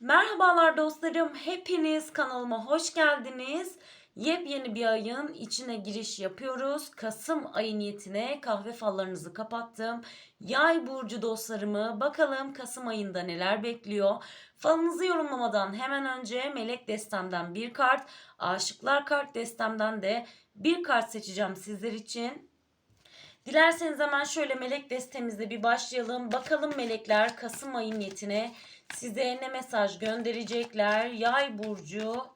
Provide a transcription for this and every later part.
Merhabalar dostlarım, hepiniz kanalıma hoş geldiniz. Yepyeni bir ayın içine giriş yapıyoruz. Kasım ayı niyetine kahve fallarınızı kapattım. Yay burcu dostlarımı bakalım Kasım ayında neler bekliyor. Falınızı yorumlamadan hemen önce melek destemden bir kart, aşıklar kart destemden de bir kart seçeceğim sizler için. Dilerseniz hemen şöyle melek destemizle bir başlayalım. Bakalım melekler Kasım ayı niyetine size ne mesaj gönderecekler? Yay burcu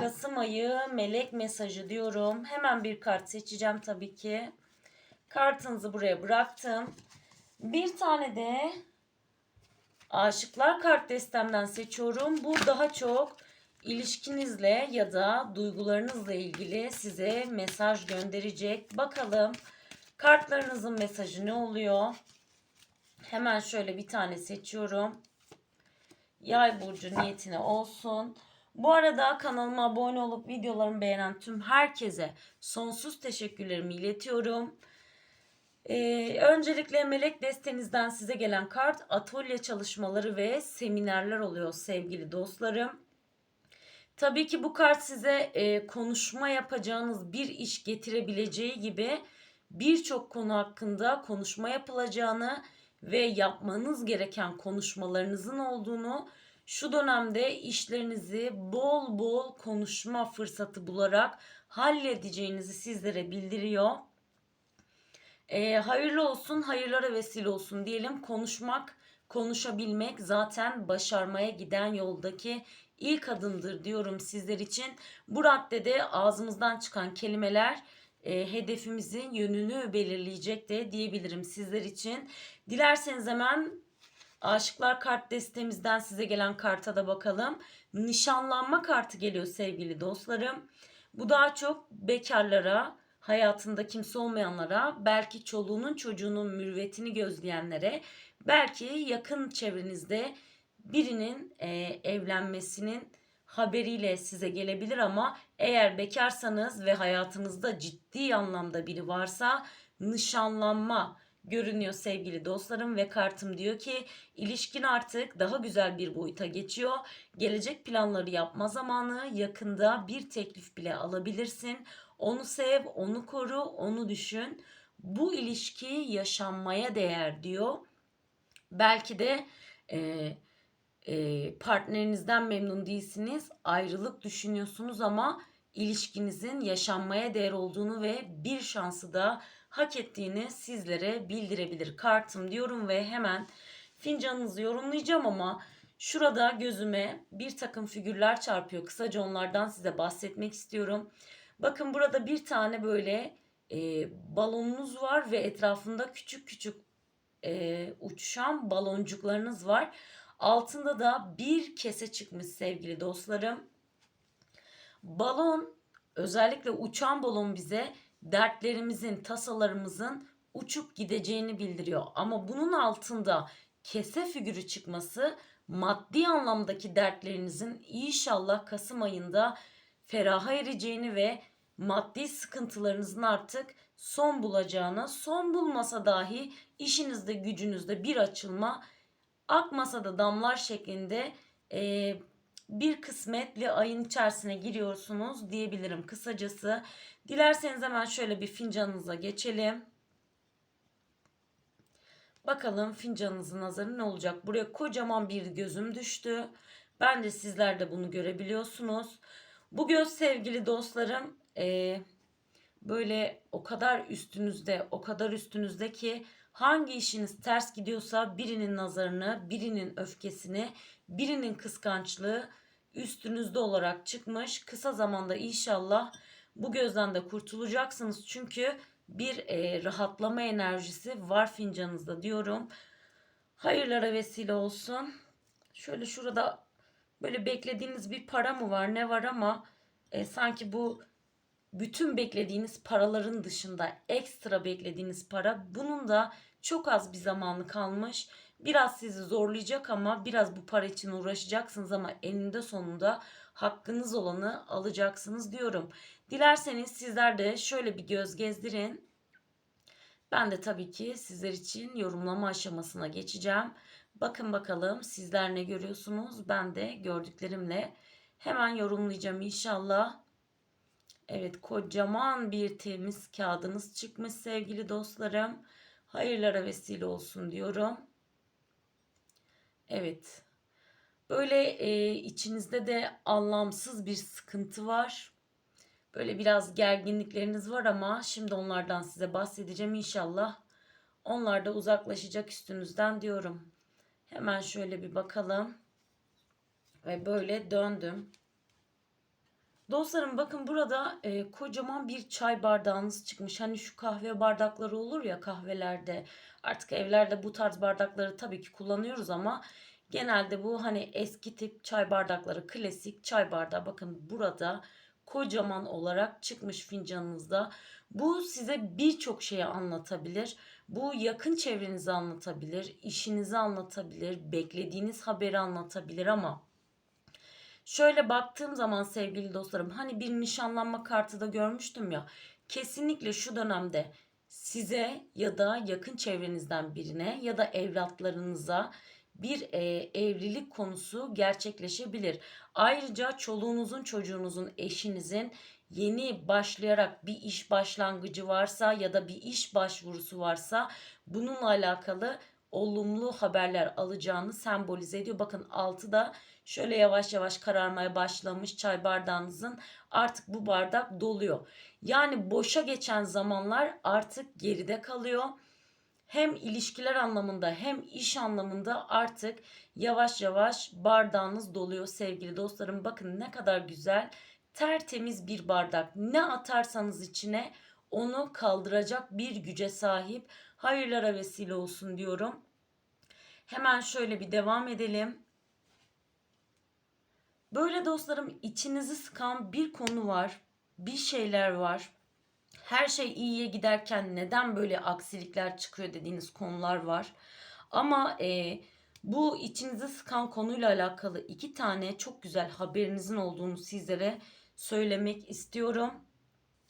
Kasım ayı melek mesajı diyorum. Hemen bir kart seçeceğim tabii ki. Kartınızı buraya bıraktım. Bir tane de aşıklar kart destemden seçiyorum. Bu daha çok ilişkinizle ya da duygularınızla ilgili size mesaj gönderecek. Bakalım kartlarınızın mesajı ne oluyor? Hemen şöyle bir tane seçiyorum. Yay burcu niyetine olsun. Bu arada kanalıma abone olup videolarımı beğenen tüm herkese sonsuz teşekkürlerimi iletiyorum. Ee, öncelikle melek destenizden size gelen kart atölye çalışmaları ve seminerler oluyor sevgili dostlarım. Tabii ki bu kart size e, konuşma yapacağınız bir iş getirebileceği gibi birçok konu hakkında konuşma yapılacağını ve yapmanız gereken konuşmalarınızın olduğunu şu dönemde işlerinizi bol bol konuşma fırsatı bularak halledeceğinizi sizlere bildiriyor. E, hayırlı olsun, hayırlara vesile olsun diyelim. Konuşmak, konuşabilmek zaten başarmaya giden yoldaki ilk adımdır diyorum sizler için. Bu raddede ağzımızdan çıkan kelimeler e, hedefimizin yönünü belirleyecek de diyebilirim sizler için. Dilerseniz hemen Aşıklar kart destemizden size gelen karta da bakalım. Nişanlanma kartı geliyor sevgili dostlarım. Bu daha çok bekarlara, hayatında kimse olmayanlara, belki çoluğunun çocuğunun mürvetini gözleyenlere, belki yakın çevrenizde birinin e, evlenmesinin haberiyle size gelebilir ama eğer bekarsanız ve hayatınızda ciddi anlamda biri varsa nişanlanma görünüyor sevgili dostlarım ve kartım diyor ki ilişkin artık daha güzel bir boyuta geçiyor. Gelecek planları yapma zamanı yakında bir teklif bile alabilirsin. Onu sev, onu koru, onu düşün. Bu ilişki yaşanmaya değer diyor. Belki de e, e, partnerinizden memnun değilsiniz, ayrılık düşünüyorsunuz ama ilişkinizin yaşanmaya değer olduğunu ve bir şansı da hak ettiğini sizlere bildirebilir kartım diyorum ve hemen fincanınızı yorumlayacağım ama şurada gözüme bir takım figürler çarpıyor. Kısaca onlardan size bahsetmek istiyorum. Bakın burada bir tane böyle e, balonunuz var ve etrafında küçük küçük e, uçuşan baloncuklarınız var. Altında da bir kese çıkmış sevgili dostlarım. Balon özellikle uçan balon bize dertlerimizin, tasalarımızın uçup gideceğini bildiriyor. Ama bunun altında kese figürü çıkması maddi anlamdaki dertlerinizin inşallah Kasım ayında feraha ereceğini ve maddi sıkıntılarınızın artık son bulacağını, son bulmasa dahi işinizde gücünüzde bir açılma, akmasa da damlar şeklinde e, bir kısmetli ayın içerisine giriyorsunuz diyebilirim kısacası. Dilerseniz hemen şöyle bir fincanınıza geçelim. Bakalım fincanınızın nazarı ne olacak? Buraya kocaman bir gözüm düştü. Ben de sizler de bunu görebiliyorsunuz. Bu göz sevgili dostlarım e, böyle o kadar üstünüzde o kadar üstünüzde ki hangi işiniz ters gidiyorsa birinin nazarını, birinin öfkesini, birinin kıskançlığı üstünüzde olarak çıkmış. Kısa zamanda inşallah bu gözden de kurtulacaksınız. Çünkü bir e, rahatlama enerjisi var fincanınızda diyorum. Hayırlara vesile olsun. Şöyle şurada böyle beklediğiniz bir para mı var ne var ama e, sanki bu bütün beklediğiniz paraların dışında ekstra beklediğiniz para bunun da çok az bir zamanı kalmış. Biraz sizi zorlayacak ama biraz bu para için uğraşacaksınız ama eninde sonunda hakkınız olanı alacaksınız diyorum. Dilerseniz sizler de şöyle bir göz gezdirin. Ben de tabii ki sizler için yorumlama aşamasına geçeceğim. Bakın bakalım sizler ne görüyorsunuz? Ben de gördüklerimle hemen yorumlayacağım inşallah. Evet kocaman bir temiz kağıdınız çıkmış sevgili dostlarım. Hayırlara vesile olsun diyorum. Evet. Böyle e, içinizde de anlamsız bir sıkıntı var. Böyle biraz gerginlikleriniz var ama şimdi onlardan size bahsedeceğim inşallah. Onlar da uzaklaşacak üstünüzden diyorum. Hemen şöyle bir bakalım. Ve böyle döndüm. Dostlarım bakın burada e, kocaman bir çay bardağınız çıkmış. Hani şu kahve bardakları olur ya kahvelerde. Artık evlerde bu tarz bardakları tabii ki kullanıyoruz ama genelde bu hani eski tip çay bardakları klasik çay bardağı. Bakın burada kocaman olarak çıkmış fincanınızda. Bu size birçok şeyi anlatabilir. Bu yakın çevrenizi anlatabilir, işinizi anlatabilir, beklediğiniz haberi anlatabilir ama şöyle baktığım zaman sevgili dostlarım hani bir nişanlanma kartı da görmüştüm ya. Kesinlikle şu dönemde size ya da yakın çevrenizden birine ya da evlatlarınıza bir e, evlilik konusu gerçekleşebilir. Ayrıca çoluğunuzun, çocuğunuzun, eşinizin yeni başlayarak bir iş başlangıcı varsa ya da bir iş başvurusu varsa bununla alakalı olumlu haberler alacağını sembolize ediyor. Bakın altı da şöyle yavaş yavaş kararmaya başlamış çay bardağınızın artık bu bardak doluyor. Yani boşa geçen zamanlar artık geride kalıyor hem ilişkiler anlamında hem iş anlamında artık yavaş yavaş bardağınız doluyor sevgili dostlarım. Bakın ne kadar güzel tertemiz bir bardak. Ne atarsanız içine onu kaldıracak bir güce sahip. Hayırlara vesile olsun diyorum. Hemen şöyle bir devam edelim. Böyle dostlarım içinizi sıkan bir konu var. Bir şeyler var her şey iyiye giderken neden böyle aksilikler çıkıyor dediğiniz konular var. Ama e, bu içinizi sıkan konuyla alakalı iki tane çok güzel haberinizin olduğunu sizlere söylemek istiyorum.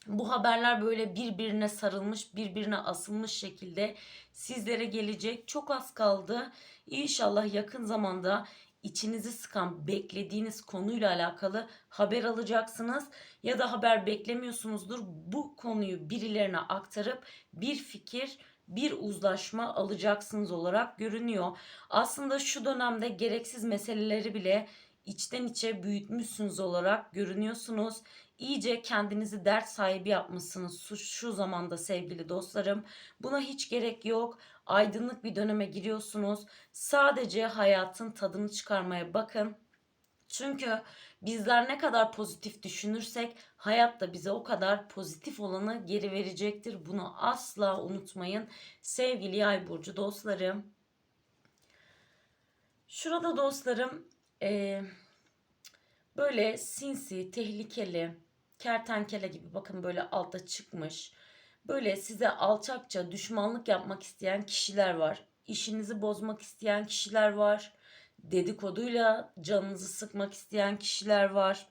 Bu haberler böyle birbirine sarılmış, birbirine asılmış şekilde sizlere gelecek. Çok az kaldı. İnşallah yakın zamanda içinizi sıkan beklediğiniz konuyla alakalı haber alacaksınız ya da haber beklemiyorsunuzdur. Bu konuyu birilerine aktarıp bir fikir bir uzlaşma alacaksınız olarak görünüyor. Aslında şu dönemde gereksiz meseleleri bile içten içe büyütmüşsünüz olarak görünüyorsunuz. İyice kendinizi dert sahibi yapmışsınız şu, şu zamanda sevgili dostlarım. Buna hiç gerek yok. Aydınlık bir döneme giriyorsunuz. Sadece hayatın tadını çıkarmaya bakın. Çünkü bizler ne kadar pozitif düşünürsek hayat da bize o kadar pozitif olanı geri verecektir. Bunu asla unutmayın sevgili yay burcu dostlarım. Şurada dostlarım e, böyle sinsi, tehlikeli, kertenkele gibi bakın böyle alta çıkmış. Böyle size alçakça düşmanlık yapmak isteyen kişiler var. İşinizi bozmak isteyen kişiler var. Dedikoduyla canınızı sıkmak isteyen kişiler var.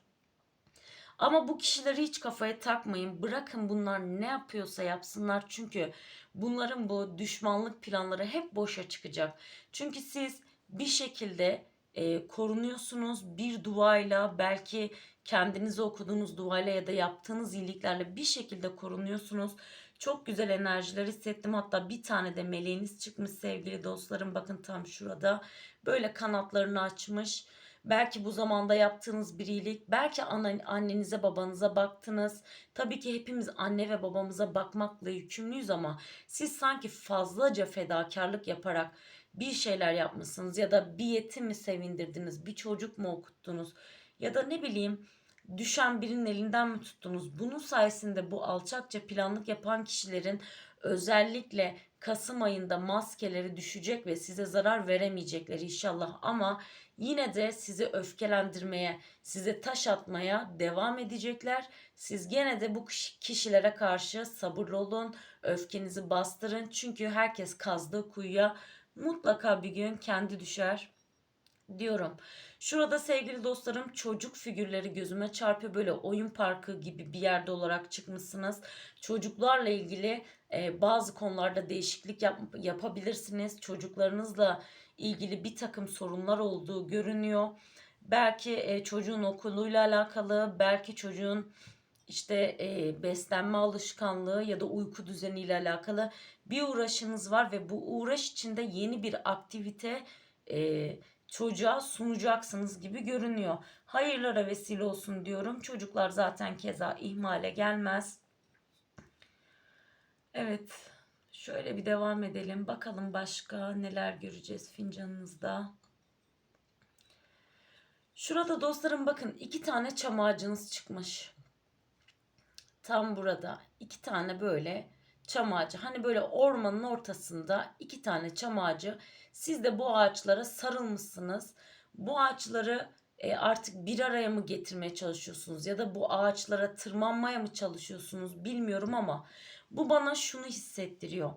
Ama bu kişileri hiç kafaya takmayın. Bırakın bunlar ne yapıyorsa yapsınlar. Çünkü bunların bu düşmanlık planları hep boşa çıkacak. Çünkü siz bir şekilde e, korunuyorsunuz. Bir duayla belki kendinize okuduğunuz duayla ya da yaptığınız iyiliklerle bir şekilde korunuyorsunuz. Çok güzel enerjiler hissettim. Hatta bir tane de meleğiniz çıkmış sevgili dostlarım. Bakın tam şurada. Böyle kanatlarını açmış. Belki bu zamanda yaptığınız bir iyilik, belki annenize babanıza baktınız. Tabii ki hepimiz anne ve babamıza bakmakla yükümlüyüz ama siz sanki fazlaca fedakarlık yaparak bir şeyler yapmışsınız ya da bir yetim mi sevindirdiniz, bir çocuk mu okuttunuz ya da ne bileyim düşen birinin elinden mi tuttunuz? Bunun sayesinde bu alçakça planlık yapan kişilerin özellikle Kasım ayında maskeleri düşecek ve size zarar veremeyecekler inşallah ama yine de sizi öfkelendirmeye, size taş atmaya devam edecekler. Siz gene de bu kişilere karşı sabırlı olun, öfkenizi bastırın çünkü herkes kazdığı kuyuya mutlaka bir gün kendi düşer diyorum. Şurada sevgili dostlarım çocuk figürleri gözüme çarpıyor. Böyle oyun parkı gibi bir yerde olarak çıkmışsınız. Çocuklarla ilgili e, bazı konularda değişiklik yap, yapabilirsiniz. Çocuklarınızla ilgili bir takım sorunlar olduğu görünüyor. Belki e, çocuğun okuluyla alakalı, belki çocuğun işte e, beslenme alışkanlığı ya da uyku düzeniyle alakalı bir uğraşınız var ve bu uğraş içinde yeni bir aktivite e, çocuğa sunacaksınız gibi görünüyor. Hayırlara vesile olsun diyorum. Çocuklar zaten keza ihmale gelmez. Evet. Şöyle bir devam edelim. Bakalım başka neler göreceğiz fincanınızda. Şurada dostlarım bakın iki tane çam ağacınız çıkmış. Tam burada iki tane böyle çam ağacı. Hani böyle ormanın ortasında iki tane çam ağacı. Siz de bu ağaçlara sarılmışsınız. Bu ağaçları e, artık bir araya mı getirmeye çalışıyorsunuz ya da bu ağaçlara tırmanmaya mı çalışıyorsunuz bilmiyorum ama bu bana şunu hissettiriyor.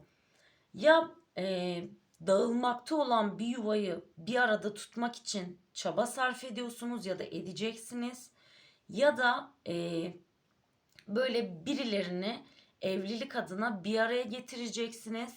Ya e, dağılmakta olan bir yuvayı bir arada tutmak için çaba sarf ediyorsunuz ya da edeceksiniz ya da e, böyle birilerini evlilik adına bir araya getireceksiniz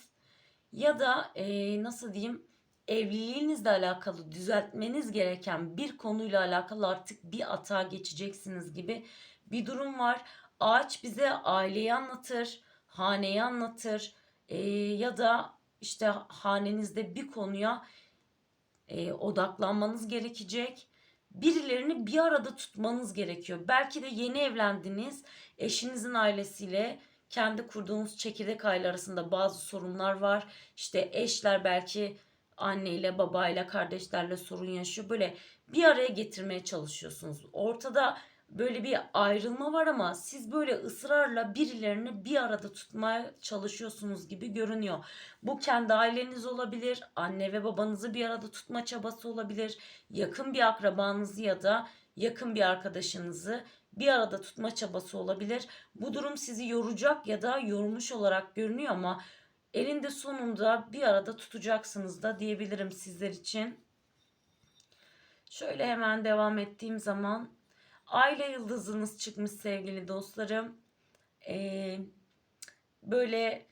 ya da e, nasıl diyeyim evliliğinizle alakalı düzeltmeniz gereken bir konuyla alakalı artık bir atağa geçeceksiniz gibi bir durum var. Ağaç bize aileyi anlatır, haneyi anlatır e, ya da işte hanenizde bir konuya e, odaklanmanız gerekecek. Birilerini bir arada tutmanız gerekiyor. Belki de yeni evlendiniz, eşinizin ailesiyle kendi kurduğunuz çekirdek aile arasında bazı sorunlar var. İşte eşler belki anneyle, babayla, kardeşlerle sorun yaşıyor. Böyle bir araya getirmeye çalışıyorsunuz. Ortada böyle bir ayrılma var ama siz böyle ısrarla birilerini bir arada tutmaya çalışıyorsunuz gibi görünüyor. Bu kendi aileniz olabilir, anne ve babanızı bir arada tutma çabası olabilir, yakın bir akrabanızı ya da yakın bir arkadaşınızı bir arada tutma çabası olabilir. Bu durum sizi yoracak ya da yormuş olarak görünüyor ama elinde sonunda bir arada tutacaksınız da diyebilirim sizler için. Şöyle hemen devam ettiğim zaman aile yıldızınız çıkmış sevgili dostlarım. Ee, böyle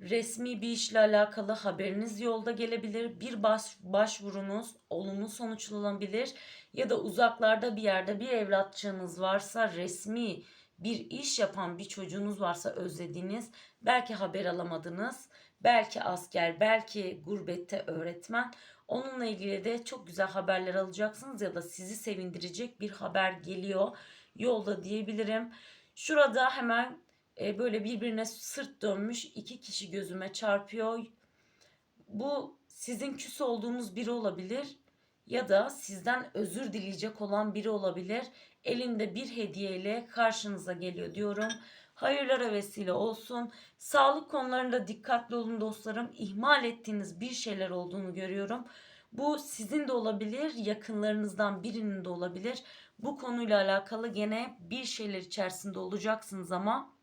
resmi bir işle alakalı haberiniz yolda gelebilir. Bir baş, başvurunuz olumlu sonuçlanabilir ya da uzaklarda bir yerde bir evlatçığınız varsa resmi bir iş yapan bir çocuğunuz varsa özlediğiniz belki haber alamadınız belki asker belki gurbette öğretmen onunla ilgili de çok güzel haberler alacaksınız ya da sizi sevindirecek bir haber geliyor yolda diyebilirim. Şurada hemen e, böyle birbirine sırt dönmüş iki kişi gözüme çarpıyor. Bu sizin küs olduğunuz biri olabilir ya da sizden özür dileyecek olan biri olabilir. Elinde bir hediyeyle karşınıza geliyor diyorum. Hayırlara vesile olsun. Sağlık konularında dikkatli olun dostlarım. İhmal ettiğiniz bir şeyler olduğunu görüyorum. Bu sizin de olabilir, yakınlarınızdan birinin de olabilir. Bu konuyla alakalı gene bir şeyler içerisinde olacaksınız ama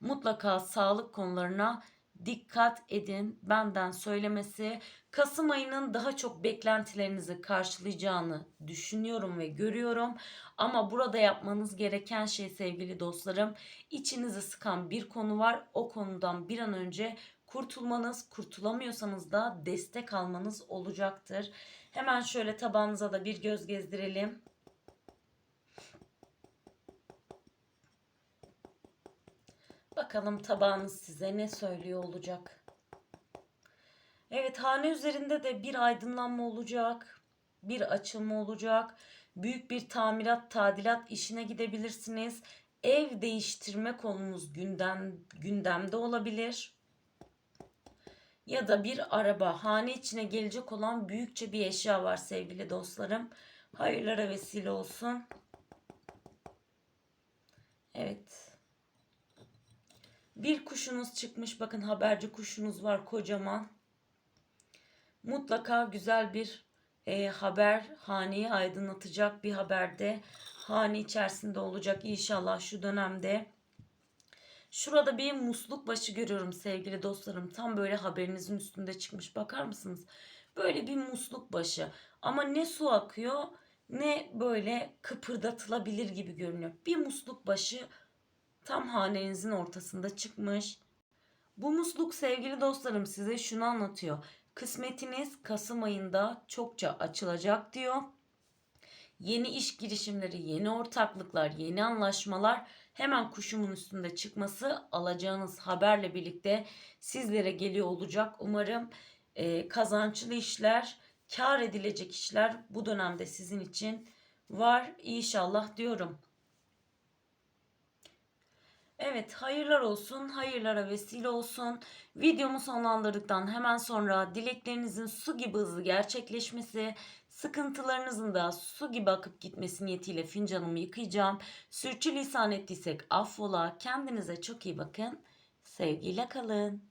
mutlaka sağlık konularına dikkat edin. Benden söylemesi Kasım ayının daha çok beklentilerinizi karşılayacağını düşünüyorum ve görüyorum. Ama burada yapmanız gereken şey sevgili dostlarım, içinizi sıkan bir konu var. O konudan bir an önce kurtulmanız, kurtulamıyorsanız da destek almanız olacaktır. Hemen şöyle tabağınıza da bir göz gezdirelim. Bakalım tabağınız size ne söylüyor olacak. Evet hane üzerinde de bir aydınlanma olacak. Bir açılma olacak. Büyük bir tamirat, tadilat işine gidebilirsiniz. Ev değiştirme konunuz gündem, gündemde olabilir. Ya da bir araba, hane içine gelecek olan büyükçe bir eşya var sevgili dostlarım. Hayırlara vesile olsun. Evet. Bir kuşunuz çıkmış. Bakın haberci kuşunuz var kocaman. Mutlaka güzel bir e, haber haneyi aydınlatacak bir haberde hane içerisinde olacak inşallah şu dönemde. Şurada bir musluk başı görüyorum sevgili dostlarım. Tam böyle haberinizin üstünde çıkmış. Bakar mısınız? Böyle bir musluk başı. Ama ne su akıyor ne böyle kıpırdatılabilir gibi görünüyor. Bir musluk başı tam hanenizin ortasında çıkmış. Bu musluk sevgili dostlarım size şunu anlatıyor. Kısmetiniz Kasım ayında çokça açılacak diyor. Yeni iş girişimleri, yeni ortaklıklar, yeni anlaşmalar hemen kuşumun üstünde çıkması alacağınız haberle birlikte sizlere geliyor olacak. Umarım e, kazançlı işler, kar edilecek işler bu dönemde sizin için var inşallah diyorum. Evet hayırlar olsun, hayırlara vesile olsun. Videomu sonlandırdıktan hemen sonra dileklerinizin su gibi hızlı gerçekleşmesi, sıkıntılarınızın da su gibi akıp gitmesi niyetiyle fincanımı yıkayacağım. Sürçülisan ettiysek affola. Kendinize çok iyi bakın. Sevgiyle kalın.